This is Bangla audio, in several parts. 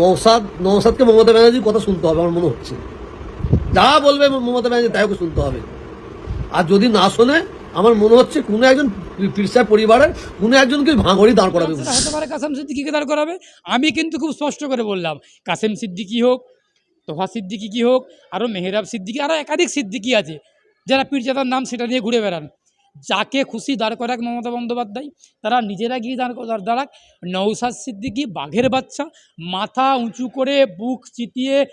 নৌসাদ নৌসাদকে মমতা ব্যানার্জির কথা শুনতে হবে আমার মনে হচ্ছে। যা বলবে মমতা ব্যানার্জি তাই ওকে শুনতে হবে। আর যদি না শোনে আমার মনে হচ্ছে কোনো একজন পিরসা পরিবারের কোনো একজনকে ভাঙড়ি দাঁড় করাবে হতে পারে কাসেম সিদ্দিকিকে দাঁড় করাবে। আমি কিন্তু খুব স্পষ্ট করে বললাম কাসেম সিদ্দিকি হোক তোহা সিদ্দিকি কি হোক আরও মেহরাব সিদ্দিকি আরও একাধিক সিদ্দিকি আছে যারা পীরজাদার নাম সেটা নিয়ে ঘুরে বেড়ান। যাকে খুশি দাঁড় করাক মমতা বন্দ্যোপাধ্যায়, তারা নিজেরা গিয়ে দাঁড় দাঁড়- দাঁড়াক। নৌসাদ সিদ্দিকি বাঘের বাচ্চা, মাথা উঁচু করে বুক চিতিয়ে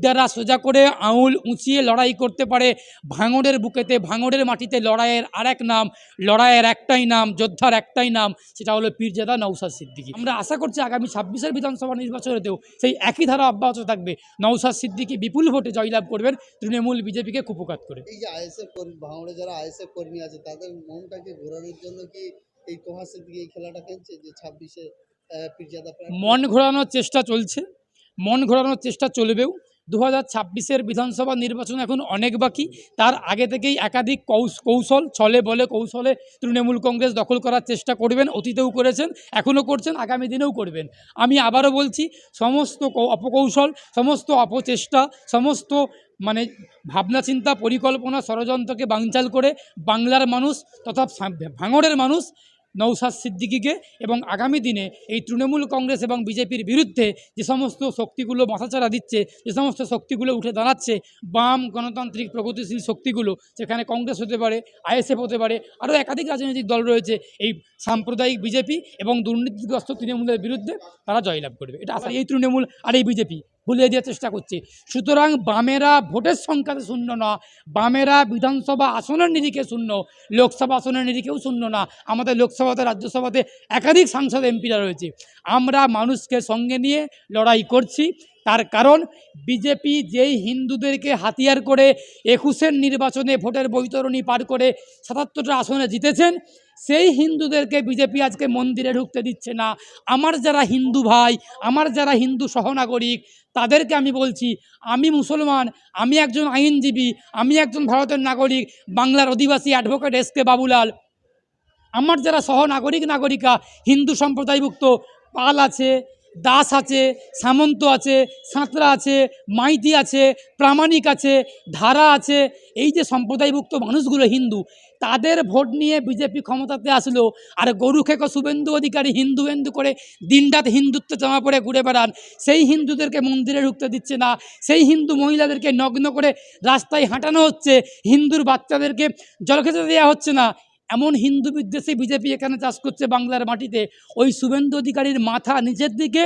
দ্বারা সোজা করে আঙুল উঁচিয়ে লড়াই করতে পারে। ভাঙড়ের বুকেতে, ভাঙড়ের মাটিতে লড়াইয়ের আরেক নাম, লড়াইয়ের একটাই নাম, যোদ্ধার একটাই নাম, সেটা হলো পীরজাদা নৌসাদ সিদ্দিকী। আমরা আশা করছি আগামী ছাব্বিশের বিধানসভা নির্বাচনেতেও সেই একই ধারা অব্যাহত থাকবে। নৌসাদ সিদ্দিকী বিপুল ভোটে জয়লাভ করবেন, তৃণমূল বিজেপিকে কুপকাত করে। এই যে আইএসএফ ভাঙড়ে যারা আইএসএফ কর্মী আছে তাদের মনটাকে ঘোরানোর জন্য কি এই তোহাসের দিকে এই খেলাটা খেলছে যে ছাব্বিশে মন ঘোরানোর চেষ্টা চলছে। মন ঘোরানোর চেষ্টা চলবেও। দু হাজার ছাব্বিশের বিধানসভা নির্বাচন এখন অনেক বাকি। তার আগে থেকেই একাধিক কৌশ- কৌশল, ছলে বলে কৌশলে তৃণমূল কংগ্রেস দখল করার চেষ্টা করবেন, অতীতেও করেছেন, এখনও করছেন, আগামী দিনেও করবেন। আমি আবারও বলছি, সমস্ত অপকৌশল, সমস্ত অপচেষ্টা, সমস্ত মানে ভাবনা, চিন্তা, পরিকল্পনা, ষড়যন্ত্রকে বানচাল করে বাংলার মানুষ তথা ভাঙড়ের মানুষ নৌসাদ সিদ্দিকিকে এবং আগামী দিনে এই তৃণমূল কংগ্রেস এবং বিজেপির বিরুদ্ধে যে সমস্ত শক্তিগুলো মাথাচাড়া দিচ্ছে, যে সমস্ত শক্তিগুলো উঠে দাঁড়াচ্ছে, বাম গণতান্ত্রিক প্রগতিশীল শক্তিগুলো সেখানে কংগ্রেস হতে পারে আইএসএফ হতে পারে, আরও একাধিক রাজনৈতিক দল রয়েছে, এই সাম্প্রদায়িক বিজেপি এবং দুর্নীতিগ্রস্ত তৃণমূলের বিরুদ্ধে তারা জয়লাভ করবে। এটা আসলে এই তৃণমূল আর এই বিজেপি। ভুলিয়ে দেওয়ার চেষ্টা করছে। সুতরাং বামেরা ভোটের সংখ্যাতে শূন্য না বামেরা বিধানসভা আসনের নিরিখে শূন্য, লোকসভা আসনের নিরিখেও শূন্য না। আমাদের লোকসভাতে, রাজ্যসভাতে একাধিক সাংসদ, এমপিরা রয়েছে। আমরা মানুষকে সঙ্গে নিয়ে লড়াই করছি। তার কারণ বিজেপি যেই হিন্দুদেরকে হাতিয়ার করে একুশের নির্বাচনে ভোটের বৈতরণী পার করে সাতাত্তরটা আসনে জিতেছেন সেই হিন্দুদেরকে বিজেপি আজকে মন্দিরে ঢুকতে দিচ্ছে না। আমার যারা হিন্দু ভাই, আমার যারা হিন্দু সহনাগরিক, তাদেরকে আমি বলছি, আমি মুসলমান, আমি একজন আইনজীবী, আমি একজন ভারতের নাগরিক, বাংলার অধিবাসী অ্যাডভোকেট এস কে বাবুলাল। আমার যারা সহনাগরিক নাগরিকা, হিন্দু সম্প্রদায়ভুক্ত, পাল আছে দাস আছে, সামন্ত আছে, সাঁতরা আছে, মাইতি আছে, প্রামাণিক আছে, ধারা আছে। এই যে সম্প্রদায়ভুক্ত মানুষগুলো হিন্দু, তাদের ভোট নিয়ে বিজেপি ক্ষমতাতে আসলো আর গরু খেকো শুভেন্দু অধিকারী হিন্দু হিন্দু করে দিনরাত হিন্দুত্ব জামা পরে ঘুরে বেড়ান, সেই হিন্দুদেরকে মন্দিরে ঢুকতে দিচ্ছে না, সেই হিন্দু মহিলাদেরকে নগ্ন করে রাস্তায় হাঁটানো হচ্ছে, হিন্দুর বাচ্চাদেরকে জল খেতে দেওয়া হচ্ছে না। এমন হিন্দু বিদ্বেষী বিজেপি এখানে চাষ করছে বাংলার মাটিতে, ওই শুভেন্দু অধিকারীর মাথা নিচের দিকে,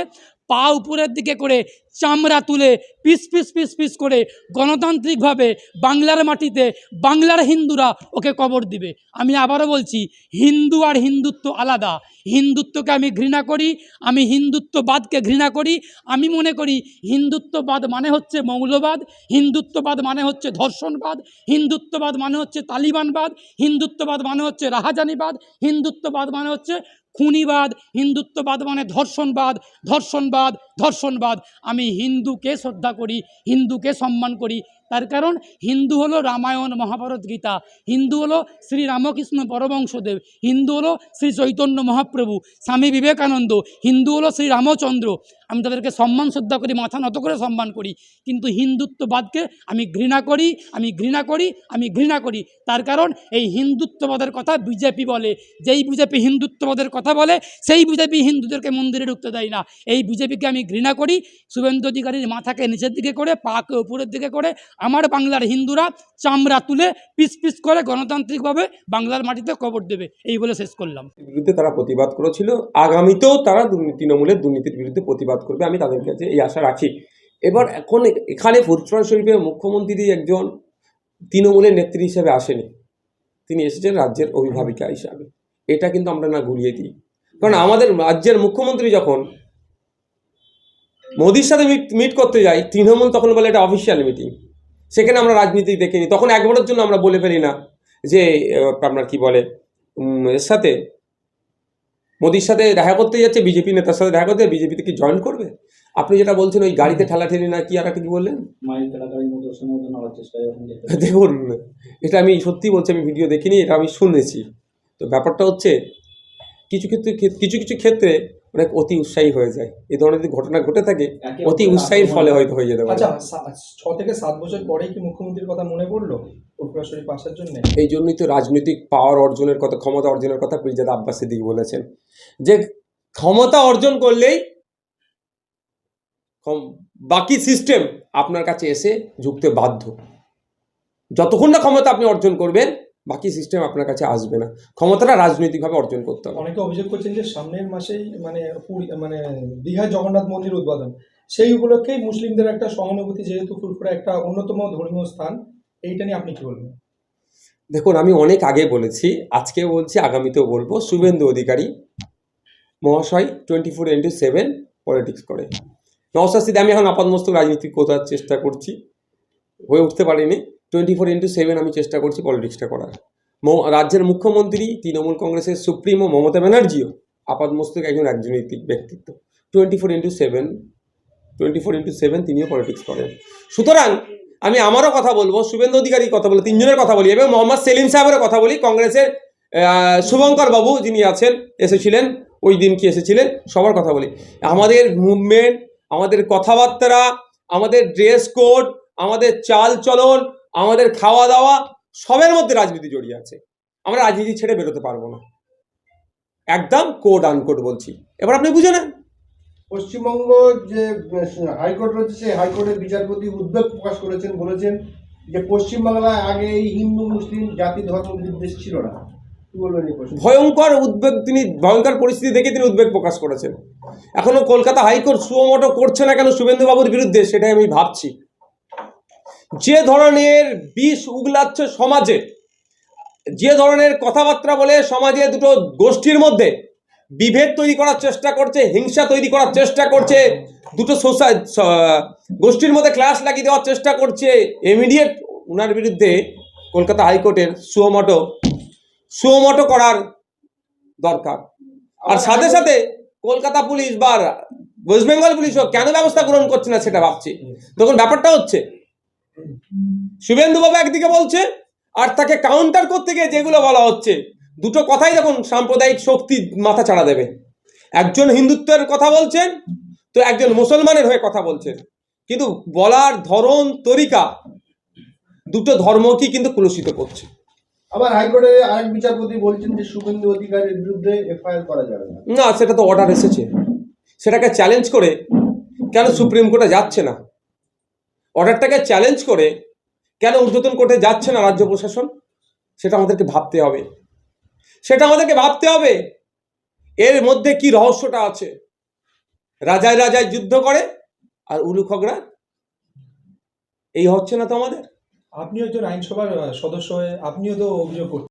পা উপরের দিকে করে চামড়া তুলে পিস পিস পিস পিস করে গণতান্ত্রিকভাবে বাংলার মাটিতে বাংলার হিন্দুরা ওকে কবর দিবে। আমি আবারও বলছি, হিন্দু আর হিন্দুত্ব আলাদা। হিন্দুত্বকে আমি ঘৃণা করি, আমি হিন্দুত্ববাদকে ঘৃণা করি। আমি মনে করি, হিন্দুত্ববাদ মানে হচ্ছে মৌলবাদ, হিন্দুত্ববাদ মানে হচ্ছে ধর্ষণবাদ, হিন্দুত্ববাদ মানে হচ্ছে তালিবানবাদ, হিন্দুত্ববাদ মানে হচ্ছে রাহাজানিবাদ, হিন্দুত্ববাদ মানে হচ্ছে খুনিবাদ, হিন্দুত্ববাদ মানে ধর্ষণবাদ ধর্ষণবাদ ধর্ষণবাদ। আমি হিন্দুকে শ্রদ্ধা করি, হিন্দুকে সম্মান করি। তার কারণ হিন্দু হলো রামায়ণ, মহাভারত গীতা। হিন্দু হলো শ্রী রামকৃষ্ণ পরবংশদেব হিন্দু হলো শ্রী চৈতন্য মহাপ্রভু, স্বামী বিবেকানন্দ। হিন্দু হলো শ্রী রামচন্দ্র। আমি তাদেরকে সম্মান, শ্রদ্ধা করি, মাথা নত করে সম্মান করি। কিন্তু হিন্দুত্ববাদকে আমি ঘৃণা করি, আমি ঘৃণা করি, আমি ঘৃণা করি। তার কারণ এই হিন্দুত্ববাদের কথা বিজেপি বলে। যেই বিজেপি হিন্দুত্ববাদের কথা বলে, সেই বিজেপি হিন্দুদেরকে মন্দিরে ঢুকতে দেয় না। এই বিজেপিকে আমি ঘৃণা করি, শুভেন্দু অধিকারীর মাথাকে নিচের দিকে করে, পাকে উপরের দিকে করে, আমার বাংলার হিন্দুরা চামড়া তুলে পিস পিস করে গণতান্ত্রিকভাবে বাংলার মাটিতে কবর দেবে। এই বলে শেষ করলাম। বিরুদ্ধে তারা প্রতিবাদ করেছিল। আগামীতেও তারা তৃণমূলের দুর্নীতির বিরুদ্ধে প্রতিবাদ করবে, আমি তাদের কাছে এই আশা রাখি। এবার এখন এখানে ফুরফুরা শরীফের মুখ্যমন্ত্রী একজন তৃণমূলের নেত্রী হিসেবে আসেনি। তিনি এসেছেন রাজ্যের অভিভাবিকা হিসাবে। এটা কিন্তু আমরা না ঘুরিয়ে দিই। কারণ আমাদের রাজ্যের মুখ্যমন্ত্রী যখন মোদির সাথে মিট মিট করতে যাই তৃণমূল তখন বলে এটা অফিসিয়াল মিটিং সেখানে আমরা রাজনীতি দেখিনি তখন একবারের জন্য আমরা বলে ফেলি না যে আপনার কি বলে এর সাথে মোদির সাথে দেখা করতে যাচ্ছে বিজেপি নেতার সাথে দেখা করতে বিজেপিতে কি জয়েন করবে? আপনি যেটা বলছেন ওই গাড়িতে ঠেলা ঠেলি না কি আর একটা কি বললেন? দেখুন এটা আমি সত্যি বলছি আমি ভিডিও দেখিনি এটা আমি শুনেছি। তো ব্যাপারটা হচ্ছে কিছু ক্ষেত্রে কিছু কিছু ক্ষেত্রে অনেক অতি উৎসাহী হয়ে যায়। এই ধরনের যদি ঘটনা ঘটে থাকে অতি উৎসাহীর ফলে হয়তো হয়ে যেতে পারে। আচ্ছা ছ থেকে সাত বছর পরেই কি মুখ্যমন্ত্রীর কথা মনে পড়ল? জন্য? এই জন্যই তো রাজনৈতিক পাওয়ার অর্জনের কথা ক্ষমতা অর্জনের কথা পিরজাদা আব্বাস সিদ্দিক বলেছেন। যে ক্ষমতা অর্জন করলেই বাকি সিস্টেম আপনার কাছে এসে ঝুঁকতে বাধ্য। যতক্ষণ না ক্ষমতা আপনি অর্জন করবেন বাকি সিস্টেম আপনার কাছে আসবে না। ক্ষমতাটা রাজনৈতিকভাবে অর্জন করতে হবে। অনেকে অভিযোগ করছেন যে সামনের মাসেই মানে পুরী মানে দীঘায় জগন্নাথ মন্দির উদ্বোধন। সেই উপলক্ষেই মুসলিমদের একটা সহানুভূতি যেহেতু ফুরফুরা একটা অন্যতম ধর্মীয় স্থান এইটা নিয়ে আপনি কি বলবেন? দেখুন আমি অনেক আগে বলেছি আজকে বলছি আগামীতেও বলব। শুভেন্দু অধিকারী মহাশয় twenty four into seven politics করে। নওশাস্তিতে আমি এখন আপাতমস্তক রাজনীতি করার চেষ্টা করছি হয়ে উঠতে পারিনি। টোয়েন্টি ফোর ইন্টু সেভেন আমি চেষ্টা করছি পলিটিক্সটা করার। রাজ্যের মুখ্যমন্ত্রী, তৃণমূল কংগ্রেসের সুপ্রিমো, মমতা ব্যানার্জিও আপাতমস্তক একজন রাজনৈতিক ব্যক্তিত্ব। Twenty four into seven twenty four into seven তিনিও পলিটিক্স করেন। সুতরাং আমি আমারও কথা বলব, শুভেন্দু অধিকারী কথা বলি, তিনজনের কথা বলি, এবং মোহাম্মদ সেলিম সাহেবেরও কথা বলি, কংগ্রেসের শুভঙ্কর বাবু যিনি আছেন, এসেছিলেন, ওই দিন কি এসেছিলেন, সবার কথা বলি। আমাদের মুভমেন্ট আমাদের কথাবার্তা, আমাদের ড্রেস কোড আমাদের চাল চলন আমাদের খাওয়া দাওয়া সবের মধ্যে রাজনীতি জড়িয়ে আছে। আমরা রাজনীতি ছেড়ে বেরোতে পারব না। একদম কোড আনকোড বলছি। এবার আপনি বুঝে নেন। পশ্চিমবঙ্গ যে হাইকোর্ট রয়েছে সেই হাইকোর্টের বিচারপতি উদ্বেগ প্রকাশ করেছেন বলেছেন যে পশ্চিমবাংলায় আগে এই হিন্দু মুসলিম জাতি ধর্ম বিদ্বেষ ছিল না। বলবেন ভয়ঙ্কর উদ্বেগ তিনি ভয়ঙ্কর পরিস্থিতি দেখে তিনি উদ্বেগ প্রকাশ করেছেন। এখনও কলকাতা হাইকোর্ট সুমোটো করছে না কেন শুভেন্দু বাবুর বিরুদ্ধে সেটাই আমি ভাবছি। যে ধরনের বিষ উগলাচ্ছে সমাজে যে ধরনের কথাবার্তা বলে সমাজে দুটো গোষ্ঠীর মধ্যে বিভেদ তৈরি করার চেষ্টা করছে হিংসা তৈরি করার চেষ্টা করছে দুটো সোসাই গোষ্ঠীর মধ্যে ক্লাস লাগিয়ে দেওয়ার চেষ্টা করছে ইমিডিয়েট ওনার বিরুদ্ধে কলকাতা হাইকোর্টের সুমোটো সুমোটো করার দরকার। আর সাথে সাথে কলকাতা পুলিশ বা ওয়েস্ট বেঙ্গল পুলিশও কেন ব্যবস্থা গ্রহণ করছে না সেটা ভাবছি? তখন ব্যাপারটা হচ্ছে শুভেন্দু বাবু একদিকে বলছে আর তাকে কাউন্টার করতে গিয়ে যেগুলো বলা হচ্ছে দুটো কথাই দেখুন সাম্প্রদায়িক শক্তি মাথা ছাড়া দেবে। একজন হিন্দুত্বের কথা বলছেন তো একজন মুসলমানের হয়ে কথা বলছেন। কিন্তু বলার ধরন তরিকা দুটো ধর্মকেই কিন্তু কলুষিত করছে। আবার হাইকোর্টের আরেক বিচারপতি বলছেন যে শুভেন্দু অধিকারীর বিরুদ্ধে এফআইআর করা যাবে না। সেটা তো অর্ডার এসেছে। সেটাকে চ্যালেঞ্জ করে কেন সুপ্রিম কোর্টে যাচ্ছে না? অর্ডারটাকে চ্যালেঞ্জ করে কেন ঊর্ধ্বতন কোর্টে যাচ্ছে না রাজ্য প্রশাসন? সেটা আমাদেরকে ভাবতে হবে। সেটা আমাদেরকে ভাবতে হবে। এর মধ্যে কি রহস্যটা আছে? রাজায় রাজায় যুদ্ধ করে আর উলুখগড়া এই হচ্ছে না তো আমাদের? আপনিও একজন আইনসভার সদস্য হয়ে আপনিও তো অভিযোগ করছেন